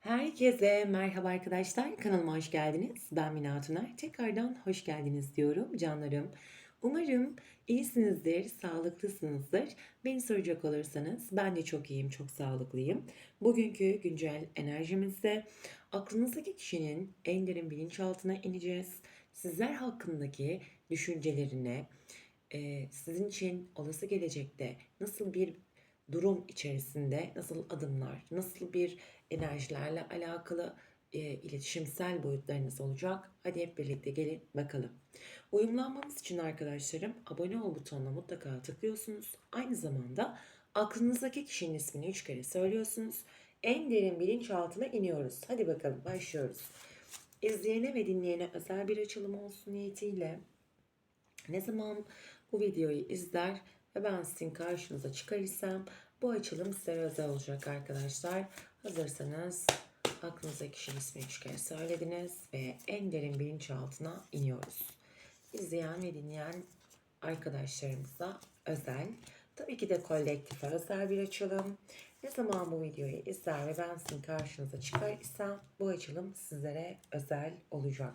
Herkese merhaba arkadaşlar. Kanalıma hoş geldiniz. Ben Mina Tuner. Tekrardan hoş geldiniz diyorum canlarım. Umarım iyisinizdir, sağlıklısınızdır. Beni soracak olursanız ben de çok iyiyim, çok sağlıklıyım. Bugünkü güncel enerjimizde aklınızdaki kişinin en derin bilinçaltına ineceğiz. Sizler hakkındaki düşüncelerine, e, sizin için olası gelecekte nasıl bir durum içerisinde nasıl adımlar, nasıl bir enerjilerle alakalı e, iletişimsel boyutlarınız olacak. Hadi hep birlikte gelin bakalım. Uyumlanmamız için arkadaşlarım abone ol butonuna mutlaka tıklıyorsunuz. Aynı zamanda aklınızdaki kişinin ismini üç kere söylüyorsunuz. En derin bilinçaltına iniyoruz. Hadi bakalım başlıyoruz. İzleyene ve dinleyene özel bir açılım olsun niyetiyle ne zaman bu videoyu izler ve ben sizin karşınıza çıkar isem bu açılım size özel olacak arkadaşlar. Hazırsanız aklınızdaki kişinin ismini üç söylediniz ve en derin bilinçaltına iniyoruz. İzleyen ve dinleyen arkadaşlarımıza özel. Tabii ki de kolektife özel bir açılım. Ne zaman bu videoyu izler ve ben sizin karşınıza çıkar isem bu açılım sizlere özel olacak.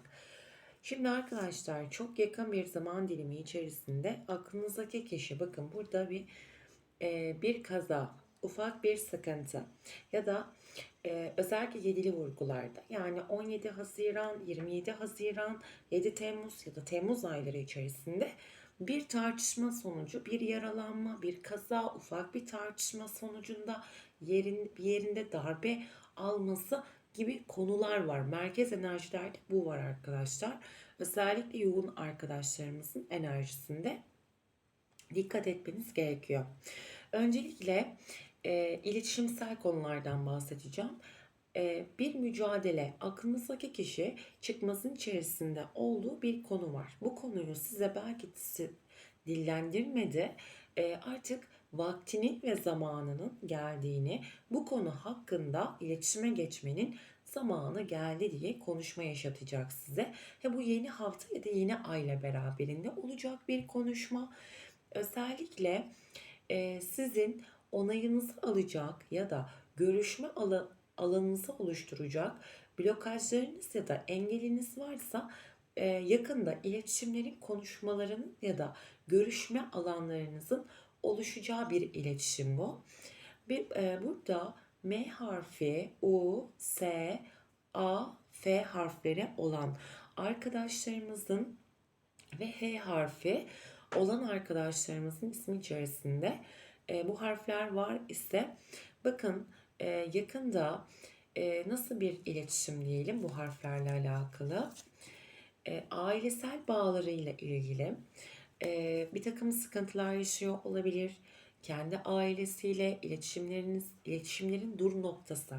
Şimdi arkadaşlar çok yakın bir zaman dilimi içerisinde aklınızdaki kişi bakın burada bir e, bir kaza, ufak bir sıkıntı ya da e, özellikle yedili vurgularda yani 17 Haziran, 27 Haziran, 7 Temmuz ya da Temmuz ayları içerisinde bir tartışma sonucu, bir yaralanma, bir kaza, ufak bir tartışma sonucunda yerin bir yerinde darbe alması gibi konular var. Merkez enerjilerde bu var arkadaşlar. Özellikle yoğun arkadaşlarımızın enerjisinde dikkat etmeniz gerekiyor. Öncelikle e, iletişimsel konulardan bahsedeceğim. E, bir mücadele, aklınızdaki kişi çıkmazın içerisinde olduğu bir konu var. Bu konuyu size belki dillendirmedi. E, artık vaktinin ve zamanının geldiğini, bu konu hakkında iletişime geçmenin zamanı geldi diye konuşma yaşatacak size. Ve bu yeni hafta ya da yeni ayla beraberinde olacak bir konuşma. Özellikle e, sizin onayınızı alacak ya da görüşme alanınızı oluşturacak blokajlarınız ya da engeliniz varsa e, yakında iletişimlerin, konuşmaların ya da görüşme alanlarınızın oluşacağı bir iletişim bu. E, burada M harfi, U, S, A, F harfleri olan arkadaşlarımızın ve H harfi olan arkadaşlarımızın ismi içerisinde e, bu harfler var ise bakın e, yakında e, nasıl bir iletişim diyelim bu harflerle alakalı e, ailesel bağlarıyla ilgili e, bir takım sıkıntılar yaşıyor olabilir. Kendi ailesiyle iletişimleriniz, iletişimlerin dur noktası.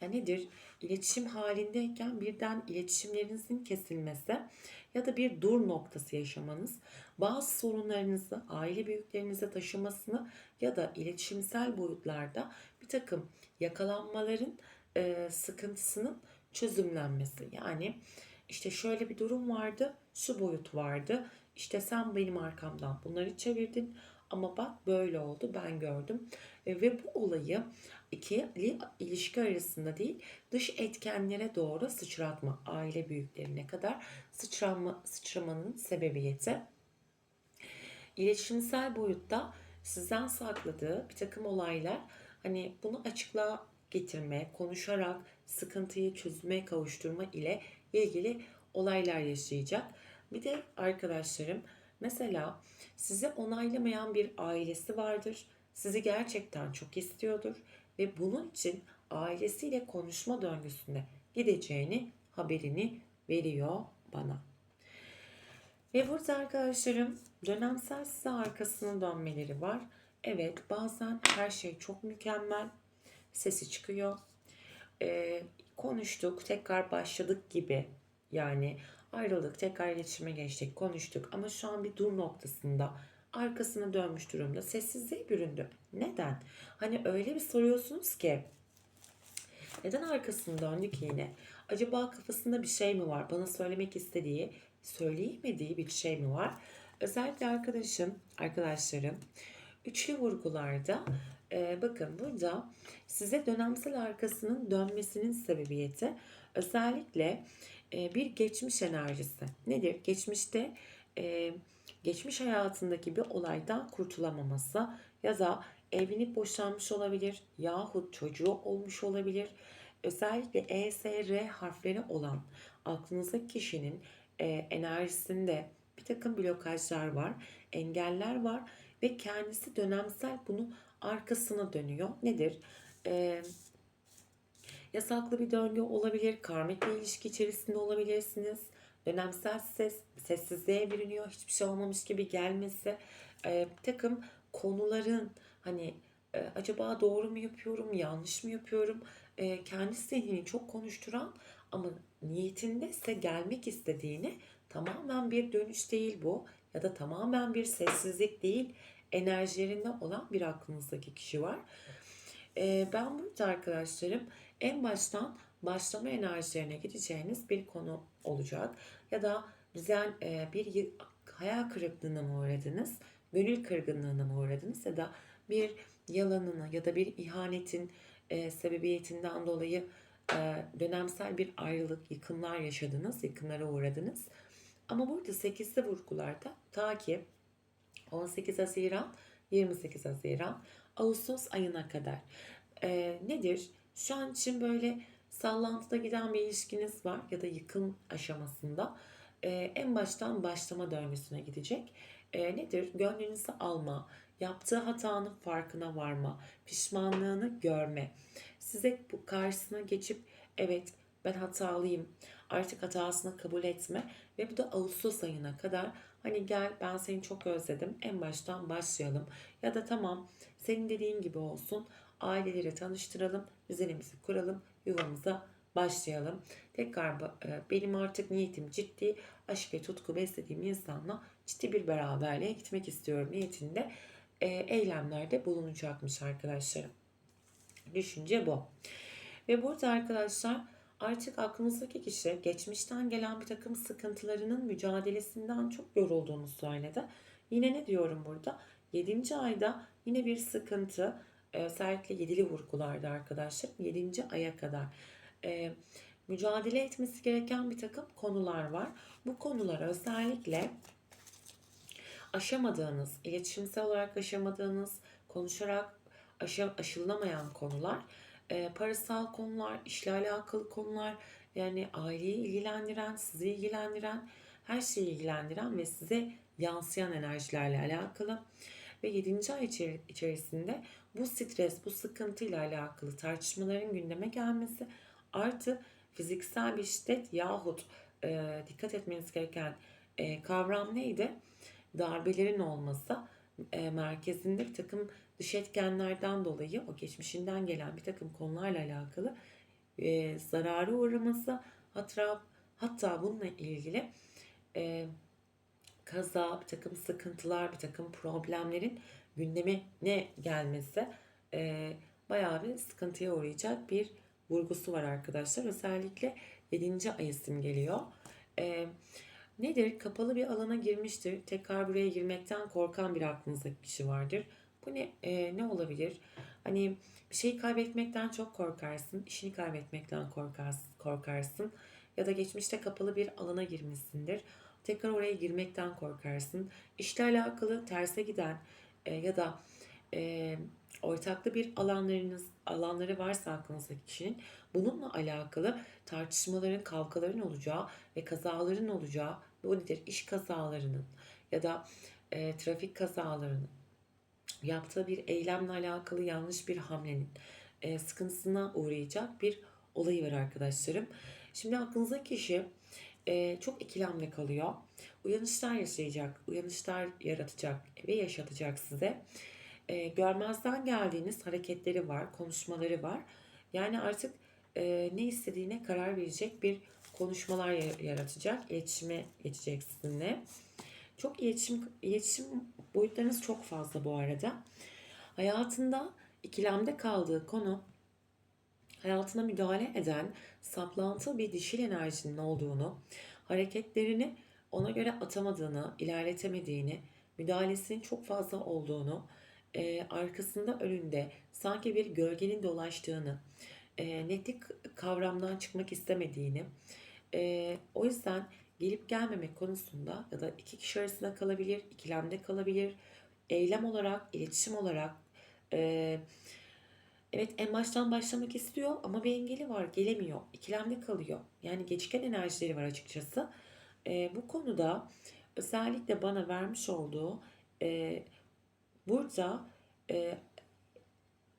Yani nedir? İletişim halindeyken birden iletişimlerinizin kesilmesi ya da bir dur noktası yaşamanız, bazı sorunlarınızı aile büyüklerinize taşımasını ya da iletişimsel boyutlarda bir takım yakalanmaların e, sıkıntısının çözümlenmesi. Yani işte şöyle bir durum vardı, şu boyut vardı. İşte sen benim arkamdan bunları çevirdin ama bak böyle oldu ben gördüm. E, ve bu olayı ikili ilişki arasında değil dış etkenlere doğru sıçratma aile büyüklerine kadar sıçrama, sıçramanın sebebiyeti iletişimsel boyutta sizden sakladığı bir takım olaylar hani bunu açıklığa getirme, konuşarak sıkıntıyı çözüme kavuşturma ile ilgili olaylar yaşayacak. Bir de arkadaşlarım mesela size onaylamayan bir ailesi vardır. Sizi gerçekten çok istiyordur ve bunun için ailesiyle konuşma döngüsüne gideceğini haberini veriyor bana. Ve burada arkadaşlarım dönemsel size arkasını dönmeleri var. Evet bazen her şey çok mükemmel. Sesi çıkıyor. Ee, konuştuk tekrar başladık gibi. Yani ayrıldık tekrar iletişime geçtik konuştuk. Ama şu an bir dur noktasında arkasını dönmüş durumda. Sessizliğe büründü. Neden? Hani öyle bir soruyorsunuz ki neden arkasını döndü ki yine? Acaba kafasında bir şey mi var? Bana söylemek istediği, söyleyemediği bir şey mi var? Özellikle arkadaşım, arkadaşlarım üçlü vurgularda Ee, bakın burada size dönemsel arkasının dönmesinin sebebiyeti özellikle e, bir geçmiş enerjisi. Nedir? Geçmişte e, geçmiş hayatındaki bir olaydan kurtulamaması ya da evlenip boşanmış olabilir yahut çocuğu olmuş olabilir. Özellikle E, S, R harfleri olan aklınızdaki kişinin e, enerjisinde bir takım blokajlar var, engeller var ve kendisi dönemsel bunu arkasına dönüyor. Nedir? Ee, yasaklı bir döngü olabilir, karmik bir ilişki içerisinde olabilirsiniz. Dönemsel ses, sessizliğe bürünüyor, hiçbir şey olmamış gibi gelmesi. Bir takım konuların hani e, acaba doğru mu yapıyorum, yanlış mı yapıyorum? E, kendi zihnini çok konuşturan ama niyetinde ise gelmek istediğini tamamen bir dönüş değil bu ya da tamamen bir sessizlik değil enerjilerinde olan bir aklınızdaki kişi var. Ee, ben burada arkadaşlarım en baştan başlama enerjilerine gideceğiniz bir konu olacak. Ya da bize e, bir hayal kırıklığına mı uğradınız, gönül kırgınlığına mı uğradınız ya da bir yalanına ya da bir ihanetin e, sebebiyetinden dolayı e, dönemsel bir ayrılık, yıkımlar yaşadınız, yıkımlara uğradınız. Ama burada 8'li vurgularda ta ki 18 Haziran, 28 Haziran, Ağustos ayına kadar. Ee, nedir? Şu an için böyle sallantıda giden bir ilişkiniz var ya da yıkım aşamasında. Ee, en baştan başlama döngüsüne gidecek. Ee, nedir? Gönlünüzü alma, yaptığı hatanın farkına varma, pişmanlığını görme. Size bu karşısına geçip evet ben hatalıyım, artık hatasını kabul etme ve bu da Ağustos ayına kadar Hani gel ben seni çok özledim. En baştan başlayalım. Ya da tamam senin dediğin gibi olsun. Aileleri tanıştıralım. Düzenimizi kuralım. Yuvamıza başlayalım. Tekrar e, benim artık niyetim ciddi. Aşk ve tutku beslediğim insanla ciddi bir beraberliğe gitmek istiyorum niyetinde e, eylemlerde bulunacakmış arkadaşlarım. Düşünce bu. Ve burada arkadaşlar Artık aklımızdaki kişi geçmişten gelen bir takım sıkıntılarının mücadelesinden çok yorulduğunu söyledi. Yine ne diyorum burada? 7. ayda yine bir sıkıntı özellikle yedili vurgularda arkadaşlar 7. aya kadar e, mücadele etmesi gereken bir takım konular var. Bu konular özellikle aşamadığınız, iletişimsel olarak aşamadığınız, konuşarak aşı, aşılamayan konular e, parasal konular, işle alakalı konular, yani aileyi ilgilendiren, sizi ilgilendiren, her şeyi ilgilendiren ve size yansıyan enerjilerle alakalı. Ve 7. ay içerisinde bu stres, bu sıkıntıyla alakalı tartışmaların gündeme gelmesi artı fiziksel bir şiddet yahut e, dikkat etmeniz gereken e, kavram neydi? Darbelerin olması, e, merkezinde bir takım dış etkenlerden dolayı o geçmişinden gelen bir takım konularla alakalı e, zarara uğraması hatta, hatta bununla ilgili e, kaza, bir takım sıkıntılar, bir takım problemlerin gündeme ne gelmesi e, bayağı bir sıkıntıya uğrayacak bir vurgusu var arkadaşlar. Özellikle 7. ay isim geliyor. E, nedir? Kapalı bir alana girmiştir. Tekrar buraya girmekten korkan bir aklınızdaki kişi vardır. Bu ne, e, ne olabilir? Hani bir şeyi kaybetmekten çok korkarsın, işini kaybetmekten korkarsın, korkarsın ya da geçmişte kapalı bir alana girmişsindir. Tekrar oraya girmekten korkarsın. İşle alakalı terse giden e, ya da e, ortaklı bir alanlarınız alanları varsa aklınızdaki kişinin bununla alakalı tartışmaların, kavgaların olacağı ve kazaların olacağı bu nedir? İş kazalarının ya da e, trafik kazalarının yaptığı bir eylemle alakalı yanlış bir hamlenin e, sıkıntısına uğrayacak bir olayı var arkadaşlarım. Şimdi aklınızdaki kişi e, çok ikilemde kalıyor. Uyanışlar yaşayacak, uyanışlar yaratacak ve yaşatacak size. E, görmezden geldiğiniz hareketleri var, konuşmaları var. Yani artık e, ne istediğine karar verecek bir konuşmalar yaratacak, iletişime geçecek sizinle. Çok iletişim, iletişim boyutlarınız çok fazla bu arada. Hayatında ikilemde kaldığı konu hayatına müdahale eden saplantı bir dişil enerjinin olduğunu, hareketlerini ona göre atamadığını, ilerletemediğini, müdahalesinin çok fazla olduğunu, e, arkasında önünde sanki bir gölgenin dolaştığını, e, netlik kavramdan çıkmak istemediğini, e, o yüzden gelip gelmemek konusunda ya da iki kişi arasında kalabilir, ikilemde kalabilir, eylem olarak, iletişim olarak, e, evet en baştan başlamak istiyor ama bir engeli var, gelemiyor, ikilemde kalıyor. Yani geçken enerjileri var açıkçası. E, bu konuda özellikle bana vermiş olduğu e, burada e,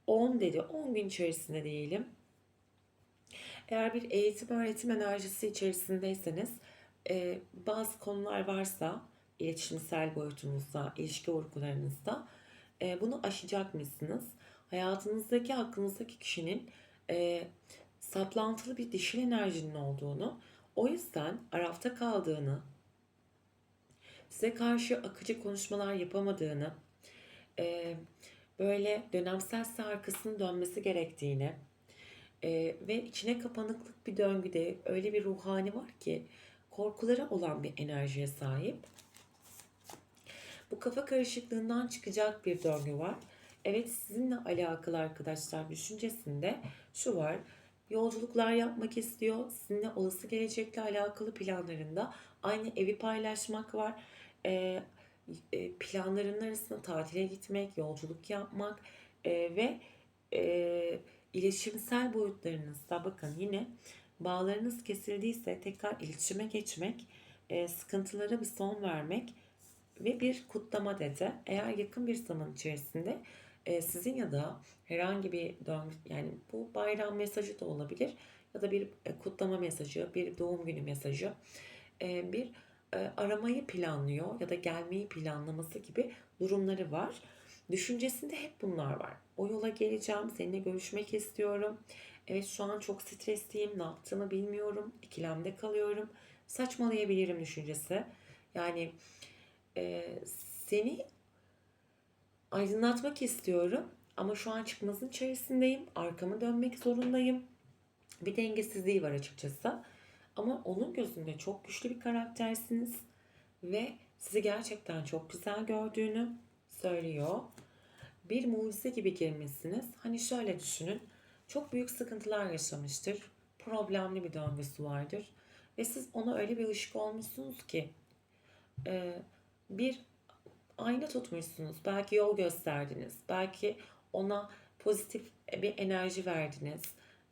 10 dedi, 10 gün içerisinde diyelim. Eğer bir eğitim öğretim enerjisi içerisindeyseniz e, bazı konular varsa iletişimsel boyutunuzda, ilişki vurgularınızda e, bunu aşacak mısınız? Hayatınızdaki, aklınızdaki kişinin e, saplantılı bir dişil enerjinin olduğunu, o yüzden arafta kaldığını, size karşı akıcı konuşmalar yapamadığını, e, böyle dönemsel arkasının dönmesi gerektiğini e, ve içine kapanıklık bir döngüde öyle bir ruhani var ki korkuları olan bir enerjiye sahip. Bu kafa karışıklığından çıkacak bir döngü var. Evet sizinle alakalı arkadaşlar düşüncesinde şu var. Yolculuklar yapmak istiyor. Sizinle olası gelecekle alakalı planlarında aynı evi paylaşmak var. Ee, e, planlarının arasında tatile gitmek, yolculuk yapmak e, ve e, iletişimsel boyutlarınızda bakın yine bağlarınız kesildiyse tekrar iletişime geçmek, e, sıkıntılara bir son vermek ve bir kutlama dedi. Eğer yakın bir zaman içerisinde e, sizin ya da herhangi bir döngü yani bu bayram mesajı da olabilir ya da bir e, kutlama mesajı, bir doğum günü mesajı, e, bir aramayı planlıyor ya da gelmeyi planlaması gibi durumları var. Düşüncesinde hep bunlar var. O yola geleceğim, seninle görüşmek istiyorum. Evet şu an çok stresliyim, ne yaptığımı bilmiyorum, ikilemde kalıyorum, saçmalayabilirim düşüncesi. Yani e, seni aydınlatmak istiyorum ama şu an çıkmazın içerisindeyim, arkamı dönmek zorundayım. Bir dengesizliği var açıkçası. Ama onun gözünde çok güçlü bir karaktersiniz ve sizi gerçekten çok güzel gördüğünü söylüyor. Bir mucize gibi girmişsiniz. Hani şöyle düşünün. Çok büyük sıkıntılar yaşamıştır. Problemli bir döngüsü vardır. Ve siz ona öyle bir ışık olmuşsunuz ki bir ayna tutmuşsunuz. Belki yol gösterdiniz. Belki ona pozitif bir enerji verdiniz.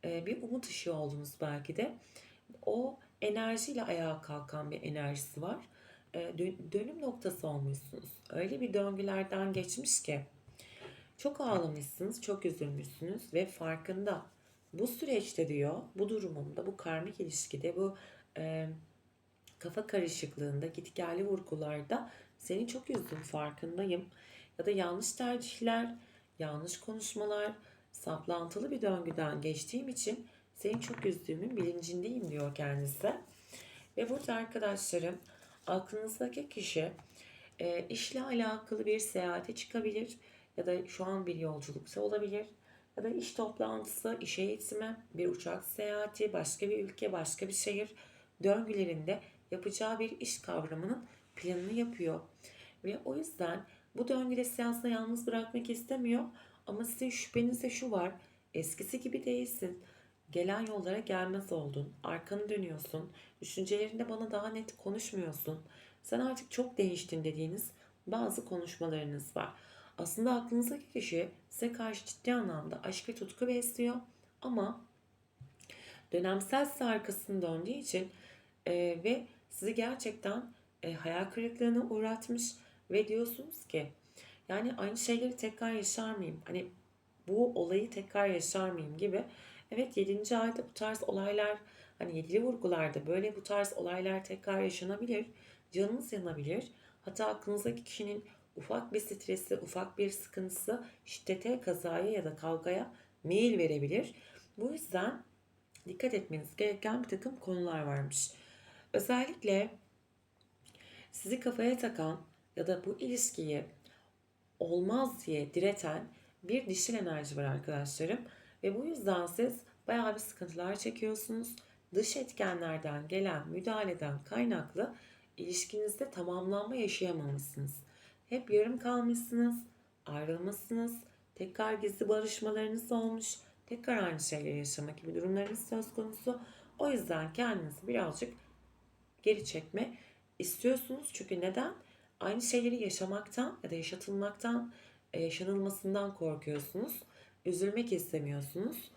E, bir umut ışığı oldunuz belki de. O enerjiyle ayağa kalkan bir enerjisi var. E, dönüm noktası olmuşsunuz. Öyle bir döngülerden geçmiş ki çok ağlamışsınız, çok üzülmüşsünüz ve farkında. Bu süreçte diyor, bu durumumda, bu karmik ilişkide, bu e, kafa karışıklığında, gitgelli vurgularda seni çok üzdüm farkındayım. Ya da yanlış tercihler, yanlış konuşmalar, saplantılı bir döngüden geçtiğim için seni çok üzdüğümün bilincindeyim diyor kendisi. Ve burada arkadaşlarım aklınızdaki kişi e, işle alakalı bir seyahate çıkabilir ya da şu an bir yolculukta olabilir ya da iş toplantısı, iş eğitimi, bir uçak seyahati, başka bir ülke, başka bir şehir döngülerinde yapacağı bir iş kavramının planını yapıyor. Ve o yüzden bu döngüde aslında yalnız bırakmak istemiyor ama sizin şüphenizde şu var. Eskisi gibi değilsin. Gelen yollara gelmez oldun. Arkanı dönüyorsun. Düşüncelerinde bana daha net konuşmuyorsun. Sen artık çok değiştin dediğiniz bazı konuşmalarınız var. Aslında aklınızdaki kişi size karşı ciddi anlamda aşk ve tutku besliyor ama dönemsel size arkasını döndüğü için e, ve sizi gerçekten e, hayal kırıklığına uğratmış ve diyorsunuz ki yani aynı şeyleri tekrar yaşar mıyım? Hani bu olayı tekrar yaşar mıyım gibi. Evet 7. ayda bu tarz olaylar hani yedili vurgularda böyle bu tarz olaylar tekrar yaşanabilir. Canınız yanabilir. Hatta aklınızdaki kişinin ufak bir stresi, ufak bir sıkıntısı şiddete, kazaya ya da kavgaya meyil verebilir. Bu yüzden dikkat etmeniz gereken bir takım konular varmış. Özellikle sizi kafaya takan ya da bu ilişkiyi olmaz diye direten bir dişil enerji var arkadaşlarım. Ve bu yüzden siz bayağı bir sıkıntılar çekiyorsunuz. Dış etkenlerden gelen müdahaleden kaynaklı ilişkinizde tamamlanma yaşayamamışsınız. Hep yarım kalmışsınız. ayrılmışsınız. Tekrar gizli barışmalarınız olmuş. Tekrar aynı şeyleri yaşamak gibi durumlarınız söz konusu. O yüzden kendinizi birazcık geri çekme istiyorsunuz. Çünkü neden? Aynı şeyleri yaşamaktan ya da yaşatılmaktan, e, yaşanılmasından korkuyorsunuz. Üzülmek istemiyorsunuz.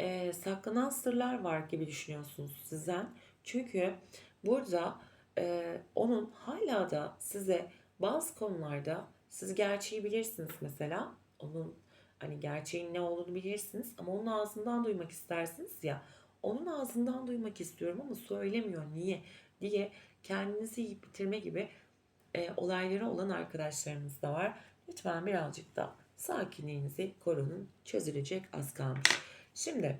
E, saklanan sırlar var gibi düşünüyorsunuz sizden. Çünkü burada e, onun hala da size bazı konularda siz gerçeği bilirsiniz mesela. Onun hani gerçeğin ne olduğunu bilirsiniz ama onun ağzından duymak istersiniz ya. Onun ağzından duymak istiyorum ama söylemiyor niye diye kendinizi yiyip bitirme gibi e, olayları olan arkadaşlarınız da var. Lütfen birazcık da sakinliğinizi korunun. Çözülecek az kalmış. Şimdi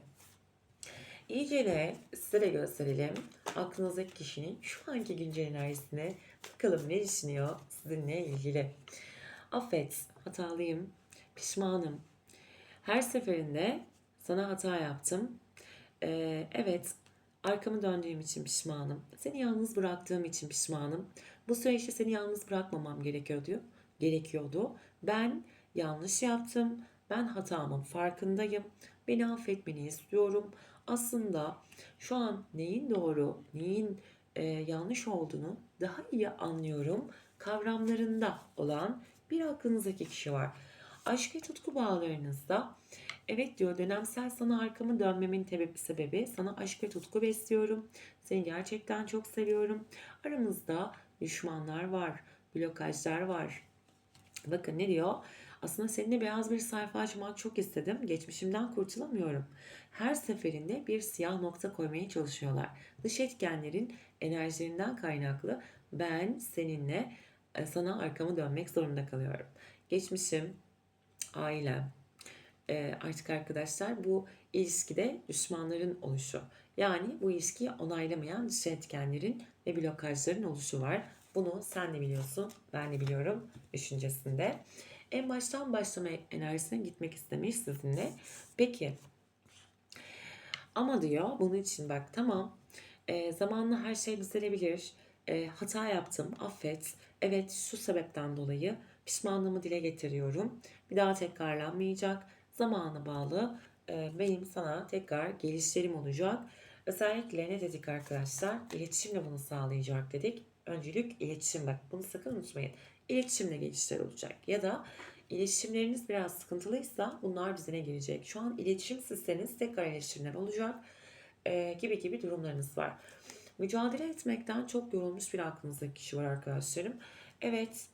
iyicene size de gösterelim. Aklınızdaki kişinin şu anki güncel enerjisine bakalım ne düşünüyor sizinle ilgili. Affet, hatalıyım, pişmanım. Her seferinde sana hata yaptım. Ee, evet, arkamı döndüğüm için pişmanım. Seni yalnız bıraktığım için pişmanım. Bu süreçte seni yalnız bırakmamam gerekiyordu. Gerekiyordu. Ben yanlış yaptım. Ben hatamın farkındayım. Beni affetmeni istiyorum. Aslında şu an neyin doğru, neyin e, yanlış olduğunu daha iyi anlıyorum. Kavramlarında olan bir aklınızdaki kişi var. Aşk ve tutku bağlarınızda evet diyor dönemsel sana arkamı dönmemin sebebi, sana aşk ve tutku besliyorum. Seni gerçekten çok seviyorum. Aramızda düşmanlar var, blokajlar var. Bakın ne diyor? Aslında seninle beyaz bir sayfa açmak çok istedim. Geçmişimden kurtulamıyorum. Her seferinde bir siyah nokta koymaya çalışıyorlar. Dış etkenlerin enerjilerinden kaynaklı ben seninle e, sana arkamı dönmek zorunda kalıyorum. Geçmişim, ailem, e, artık arkadaşlar bu ilişkide düşmanların oluşu. Yani bu ilişkiyi onaylamayan dış etkenlerin ve blokajların oluşu var. Bunu sen de biliyorsun, ben de biliyorum düşüncesinde. En baştan başlama enerjisine gitmek istemiş sizinle. Peki ama diyor bunun için bak tamam e, zamanla her şey düzelebilir. E, hata yaptım affet. Evet şu sebepten dolayı pişmanlığımı dile getiriyorum. Bir daha tekrarlanmayacak. Zamanı bağlı e, benim sana tekrar gelişlerim olacak. Özellikle ne dedik arkadaşlar? İletişimle bunu sağlayacak dedik. Öncülük iletişim bak bunu sakın unutmayın. İletişimle gelişler olacak ya da iletişimleriniz biraz sıkıntılıysa bunlar düzene girecek. Şu an iletişimsizseniz tekrar iletişimler olacak e, gibi gibi durumlarınız var. Mücadele etmekten çok yorulmuş bir aklınızdaki kişi var arkadaşlarım. Evet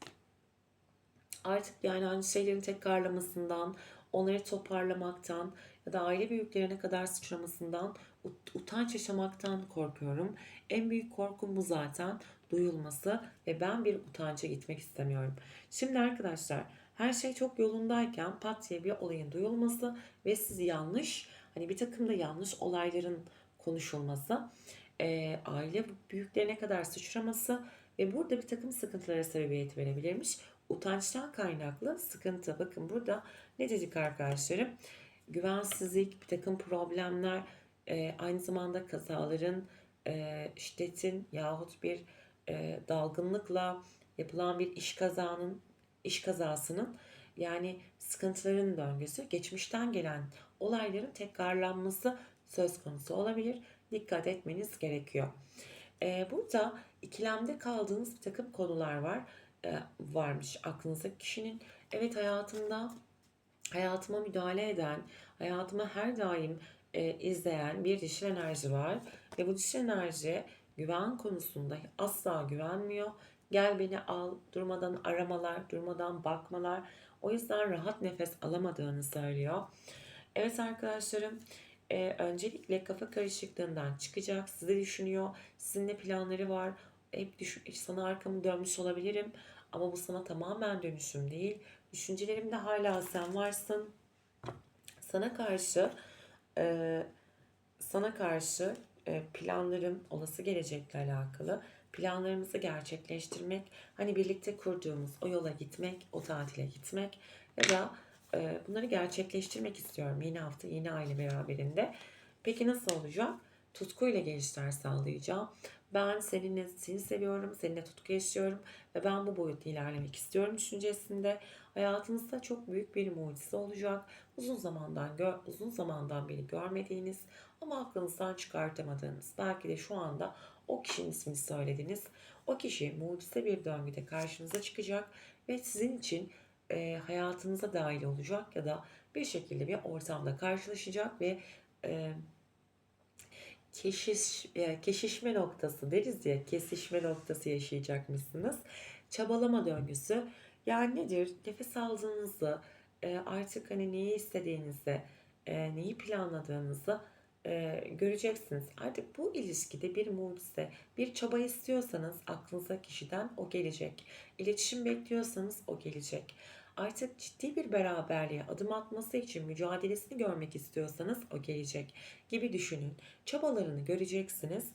artık yani aynı şeylerin tekrarlamasından, onları toparlamaktan ya da aile büyüklerine kadar sıçramasından, ut- utanç yaşamaktan korkuyorum. En büyük korkum bu zaten duyulması ve ben bir utanca gitmek istemiyorum. Şimdi arkadaşlar her şey çok yolundayken pat diye bir olayın duyulması ve sizi yanlış hani bir takım da yanlış olayların konuşulması, e, aile büyüklerine kadar sıçraması ve burada bir takım sıkıntılara sebebiyet verebilirmiş. Utançtan kaynaklı sıkıntı. Bakın burada ne dedik arkadaşlarım? Güvensizlik, bir takım problemler, e, aynı zamanda kazaların, e, şiddetin yahut bir e, dalgınlıkla yapılan bir iş kazanın, iş kazasının yani sıkıntıların döngüsü, geçmişten gelen olayların tekrarlanması söz konusu olabilir. Dikkat etmeniz gerekiyor. Ee, burada ikilemde kaldığınız bir takım konular var e, varmış aklınızdaki kişinin. Evet hayatımda hayatıma müdahale eden, hayatımı her daim e, izleyen bir dişil enerji var. Ve bu dişil enerji güven konusunda asla güvenmiyor. Gel beni al, durmadan aramalar, durmadan bakmalar. O yüzden rahat nefes alamadığını söylüyor. Evet arkadaşlarım, e, öncelikle kafa karışıklığından çıkacak, sizi düşünüyor, sizinle planları var. Hep düşün, sana arkamı dönmüş olabilirim ama bu sana tamamen dönüşüm değil. Düşüncelerimde hala sen varsın. Sana karşı e, sana karşı e, planlarım, olası gelecekle alakalı planlarımızı gerçekleştirmek, hani birlikte kurduğumuz o yola gitmek, o tatile gitmek ya da e, bunları gerçekleştirmek istiyorum yeni hafta, yeni aile beraberinde. Peki nasıl olacak? Tutkuyla gelişler sağlayacağım. Ben seninle seni seviyorum, seninle tutku yaşıyorum ve ben bu boyutta ilerlemek istiyorum düşüncesinde. Hayatınızda çok büyük bir mucize olacak. Uzun zamandan uzun zamandan beri görmediğiniz ama aklınızdan çıkartamadığınız, belki de şu anda o kişinin ismini söylediniz. O kişi mucize bir döngüde karşınıza çıkacak ve sizin için e, hayatınıza dahil olacak ya da bir şekilde bir ortamda karşılaşacak ve e, keşiş, e, keşişme noktası deriz ya kesişme noktası yaşayacakmışsınız. Çabalama döngüsü yani nedir? Nefes aldığınızda e, artık hani neyi istediğinizi, e, neyi planladığınızı göreceksiniz. Artık bu ilişkide bir mucize, bir çaba istiyorsanız aklınıza kişiden o gelecek. İletişim bekliyorsanız o gelecek. Artık ciddi bir beraberliğe adım atması için mücadelesini görmek istiyorsanız o gelecek gibi düşünün. Çabalarını göreceksiniz.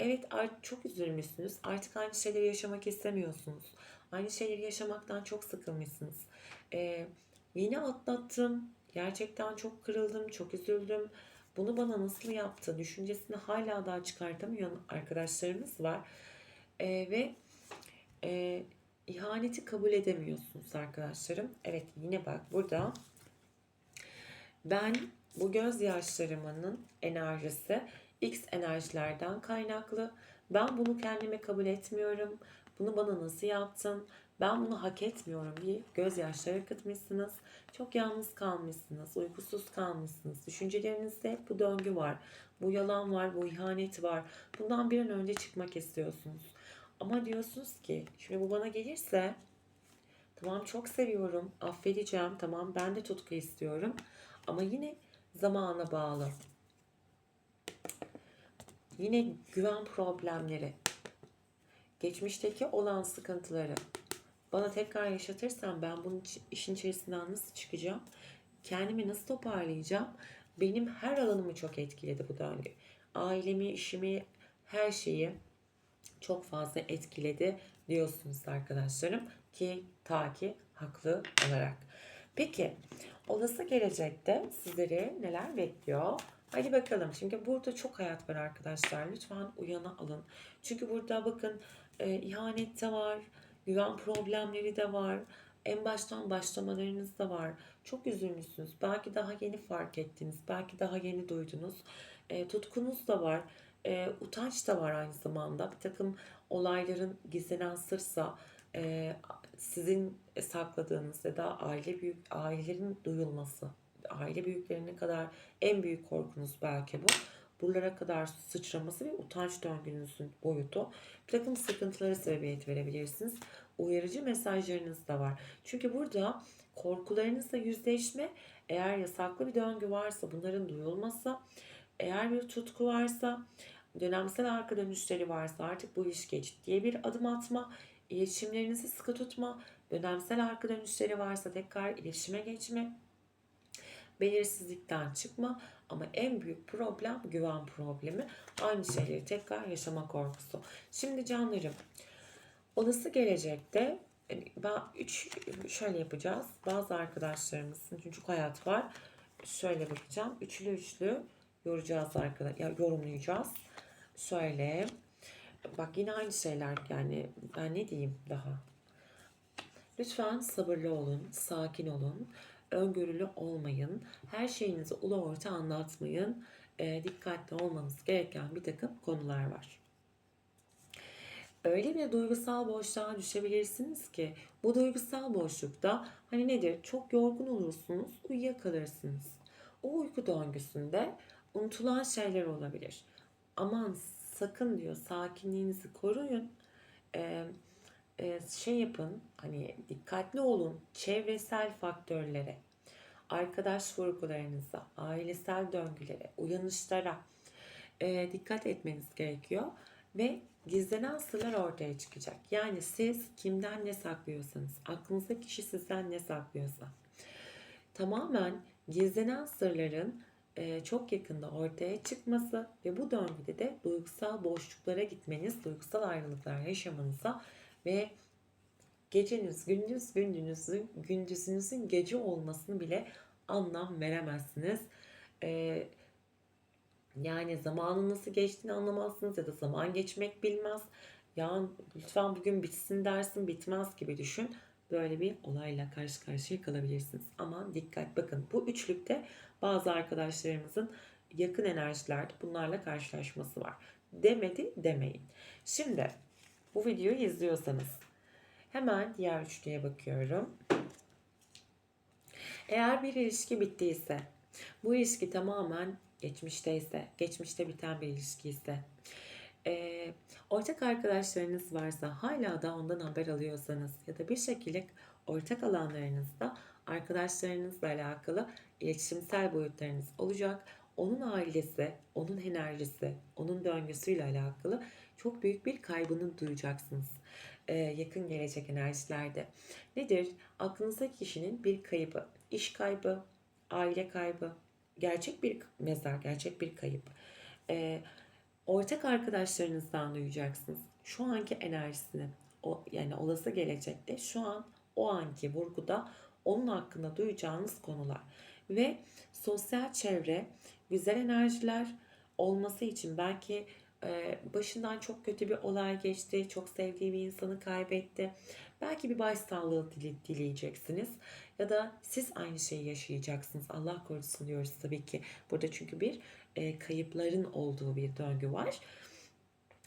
Evet çok üzülmüşsünüz. Artık aynı şeyleri yaşamak istemiyorsunuz. Aynı şeyleri yaşamaktan çok sıkılmışsınız. Ee, yeni atlattım. Gerçekten çok kırıldım, çok üzüldüm. Bunu bana nasıl yaptı düşüncesini hala daha çıkartamayan arkadaşlarımız var. Ee, ve e, ihaneti kabul edemiyorsunuz arkadaşlarım. Evet yine bak burada ben bu gözyaşlarımın enerjisi X enerjilerden kaynaklı. Ben bunu kendime kabul etmiyorum. Bunu bana nasıl yaptın? Ben bunu hak etmiyorum diye gözyaşları akıtmışsınız. Çok yalnız kalmışsınız, uykusuz kalmışsınız. Düşüncelerinizde hep bu döngü var. Bu yalan var, bu ihanet var. Bundan bir an önce çıkmak istiyorsunuz. Ama diyorsunuz ki şimdi bu bana gelirse tamam çok seviyorum, affedeceğim, tamam ben de tutku istiyorum. Ama yine zamana bağlı. Yine güven problemleri, geçmişteki olan sıkıntıları bana tekrar yaşatırsam ben bunun işin içerisinden nasıl çıkacağım? Kendimi nasıl toparlayacağım? Benim her alanımı çok etkiledi bu döngü. Ailemi, işimi, her şeyi çok fazla etkiledi diyorsunuz arkadaşlarım ki ta ki haklı olarak. Peki olası gelecekte sizleri neler bekliyor? Hadi bakalım. Çünkü burada çok hayat var arkadaşlar. Lütfen uyana alın. Çünkü burada bakın e, ihanet de var. Güven problemleri de var. En baştan başlamalarınız da var. Çok üzülmüşsünüz. Belki daha yeni fark ettiniz. Belki daha yeni duydunuz. E, tutkunuz da var. E, utanç da var aynı zamanda. Bir takım olayların gizlenen sırsa e, sizin sakladığınız ya da aile büyük ailelerin duyulması, aile büyüklerine kadar en büyük korkunuz belki bu. Buralara kadar sıçraması ve utanç döngünüzün boyutu. Bir takım sıkıntılara sebebiyet verebilirsiniz. Uyarıcı mesajlarınız da var. Çünkü burada korkularınızla yüzleşme, eğer yasaklı bir döngü varsa bunların duyulması, eğer bir tutku varsa, dönemsel arka dönüşleri varsa artık bu ilişkiye ciddiye bir adım atma, iletişimlerinizi sıkı tutma, dönemsel arka dönüşleri varsa tekrar iletişime geçme, belirsizlikten çıkma ama en büyük problem güven problemi. Aynı şeyleri tekrar yaşama korkusu. Şimdi canlarım olası gelecekte ben üç şöyle yapacağız. Bazı arkadaşlarımızın çocuk hayat var. Şöyle bakacağım. Üçlü üçlü yoracağız arkadaşlar. Ya yorumlayacağız. Şöyle bak yine aynı şeyler yani ben ne diyeyim daha. Lütfen sabırlı olun, sakin olun, öngörülü olmayın, her şeyinizi ulu orta anlatmayın. E, dikkatli olmanız gereken bir takım konular var. Öyle bir duygusal boşluğa düşebilirsiniz ki bu duygusal boşlukta hani nedir? Çok yorgun olursunuz, uyuyakalırsınız. O uyku döngüsünde unutulan şeyler olabilir. Aman sakın diyor sakinliğinizi koruyun. Ee, e, şey yapın hani dikkatli olun çevresel faktörlere, arkadaş vurgularınıza, ailesel döngülere, uyanışlara e, dikkat etmeniz gerekiyor ve gizlenen sırlar ortaya çıkacak. Yani siz kimden ne saklıyorsanız, aklınızda kişi sizden ne saklıyorsa tamamen gizlenen sırların e, çok yakında ortaya çıkması ve bu döngüde de duygusal boşluklara gitmeniz, duygusal ayrılıklar yaşamanıza ve geceniz gündüz gündüzünüzün gündüzünüzün gece olmasını bile anlam veremezsiniz. Ee, Yani zamanın nasıl geçtiğini anlamazsınız ya da zaman geçmek bilmez. Ya lütfen bugün bitsin dersin bitmez gibi düşün. Böyle bir olayla karşı karşıya kalabilirsiniz. Ama dikkat bakın bu üçlükte bazı arkadaşlarımızın yakın enerjilerde bunlarla karşılaşması var. Demedi demeyin. Şimdi bu videoyu izliyorsanız hemen diğer üçlüye bakıyorum. Eğer bir ilişki bittiyse, bu ilişki tamamen geçmişteyse, geçmişte biten bir ilişki ise, e, ortak arkadaşlarınız varsa, hala da ondan haber alıyorsanız ya da bir şekilde ortak alanlarınızda arkadaşlarınızla alakalı iletişimsel boyutlarınız olacak. Onun ailesi, onun enerjisi, onun döngüsüyle alakalı çok büyük bir kaybını duyacaksınız. E, yakın gelecek enerjilerde. Nedir? Aklınızdaki kişinin bir kaybı, iş kaybı, aile kaybı, gerçek bir mezar, gerçek bir kayıp. E, ortak arkadaşlarınızdan duyacaksınız. Şu anki enerjisini, o yani olası gelecekte şu an o anki vurguda onun hakkında duyacağınız konular ve sosyal çevre, güzel enerjiler olması için belki e, başından çok kötü bir olay geçti, çok sevdiği bir insanı kaybetti. Belki bir başsağlığı dile, dileyeceksiniz ya da siz aynı şeyi yaşayacaksınız. Allah korusun diyoruz tabii ki. Burada çünkü bir e, kayıpların olduğu bir döngü var.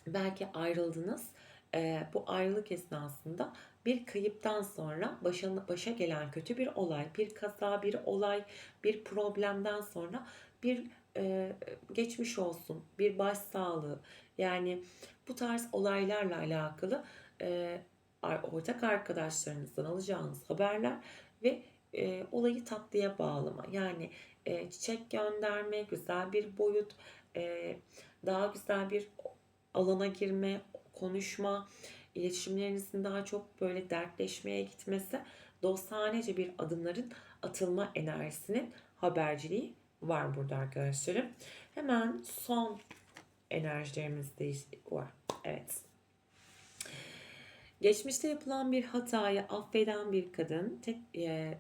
Belki ayrıldınız. E, bu ayrılık esnasında bir kayıptan sonra başa, başa gelen kötü bir olay, bir kaza, bir olay, bir problemden sonra bir e, geçmiş olsun, bir başsağlığı yani bu tarz olaylarla alakalı e, ortak arkadaşlarınızdan alacağınız haberler ve e, olayı tatlıya bağlama. Yani e, çiçek gönderme, güzel bir boyut, e, daha güzel bir alana girme, konuşma, iletişimlerinizin daha çok böyle dertleşmeye gitmesi, dosthanece bir adımların atılma enerjisinin haberciliği var burada arkadaşlarım. Hemen son enerjilerimiz de var. Evet. Geçmişte yapılan bir hatayı affeden bir kadın tek e,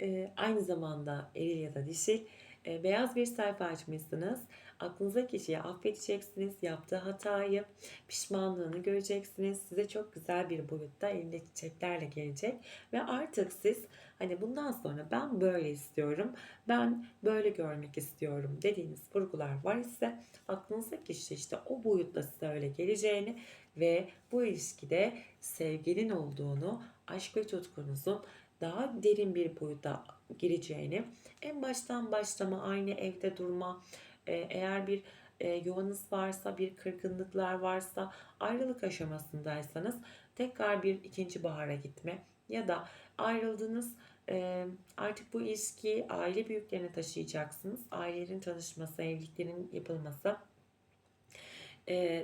e, aynı zamanda eril ya da dişil e, beyaz bir sayfa açmışsınız. Aklınıza kişiyi affedeceksiniz. Yaptığı hatayı, pişmanlığını göreceksiniz. Size çok güzel bir boyutta elinde çiçeklerle gelecek. Ve artık siz hani bundan sonra ben böyle istiyorum, ben böyle görmek istiyorum dediğiniz vurgular var ise aklınızdaki kişi işte o boyutla size öyle geleceğini ve bu ilişkide sevginin olduğunu, aşk ve tutkunuzun daha derin bir boyuta gireceğini, en baştan başlama, aynı evde durma, e, eğer bir e, yuvanız varsa, bir kırgınlıklar varsa, ayrılık aşamasındaysanız tekrar bir ikinci bahara gitme ya da ayrıldınız e, artık bu ilişkiyi aile büyüklerine taşıyacaksınız. Ailelerin tanışması, evliliklerin yapılması,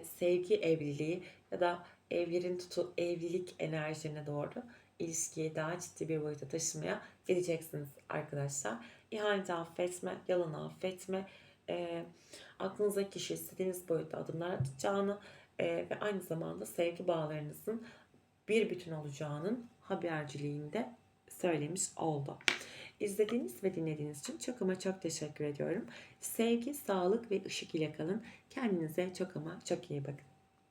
sevgi evliliği ya da evlerin tutu, evlilik enerjilerine doğru ilişkiyi daha ciddi bir boyuta taşımaya gideceksiniz arkadaşlar. İhaneti affetme, yalanı affetme, e, aklınızdaki kişi istediğiniz boyutta adımlar atacağını e, ve aynı zamanda sevgi bağlarınızın bir bütün olacağının haberciliğinde söylemiş oldu. İzlediğiniz ve dinlediğiniz için çok ama çok teşekkür ediyorum. Sevgi, sağlık ve ışık ile kalın. Kendinize çok ama çok iyi bakın.